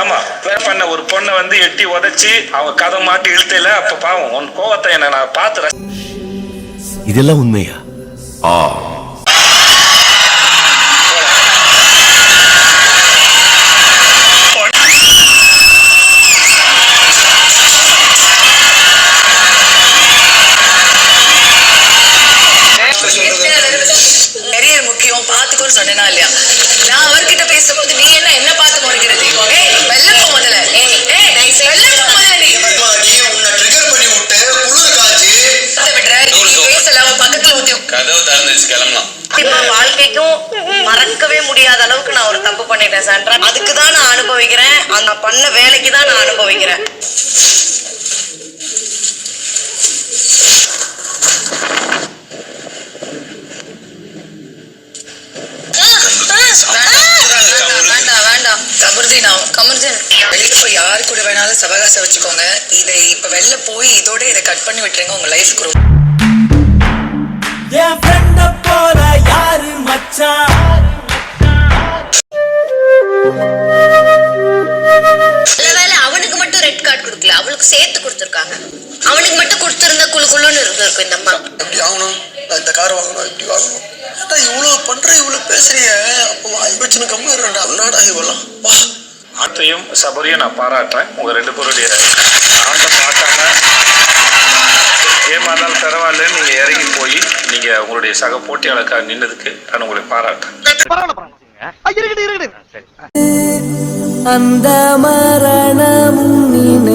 ஆமா பண்ண ஒரு பொண்ணை வந்து எட்டி உதைச்சி அவங்க கதை மாட்டி இழுத்தையில அப்ப பாவம் உன் கோவத்தை என்ன நான் பார்த்து ரசி- இதெல்லாம் உண்மையா? கரியர் முக்கியம் பாத்துக்கோன்னு சொன்னேனா இல்லையா? நான் அவர்கிட்ட பேசும்போது நீ கதவு திறந்துச்சு கிளம்பலாம். கண்டிப்பா வாழ்க்கைக்கும் மறக்கவே முடியாத அளவுக்கு நான் ஒரு தப்பு பண்ணிட்டேன் சான்றா அதுக்கு தான் நான் அனுபவிக்கிறேன். அந்த பண்ண வேலைக்கு தான் நான் அனுபவிக்கிறேன். வேண்டாம், வேண்டாம். வேண்டாம் கமர்தீனா கமர்தீன் வெளியில போய் யாரு கூட வேணாலும் சவகாசம் வச்சுக்கோங்க. இதை இப்ப வெளில போய் இதோட இதை கட் பண்ணி விட்டுருங்க. உங்க லைஃப்க்கு ரொம்ப என் ஃப்ரெண்ட போல யாரு மச்சான் நல்ல வேலை அவனுக்கு மட்டும் ரெட் கார்டு கொடுக்கல. அவளுக்கு சேர்த்து கொடுத்துருக்காங்க. அவனுக்கு மட்டும் கொடுத்துருந்தா குழு குழுன்னு இந்த அம்மா. எப்படி வாங்கணும். நான் இந்த கார் வாங்கணும் இப்படி வாங்கணும். இவ்வளவு பண்ற இவ்வளவு பேசுறிய? அப்போ வாய் வச்சுன்னு கம்மி ரெண்டா அண்ணாடா இவ்வளவு? வா. சபரியும் நான் பாராட்டுறேன். உங்க ரெண்டு பேருடைய ஏமாந்தாலும் பரவாயில்லன்னு நீங்க இறங்கி போய் நீங்க உங்களுடைய சக போட்டியாளருக்காக நின்னதுக்கு நான் உங்களை பாராட்டுறேன். அந்த மரணமும் நினைக்கின்றதா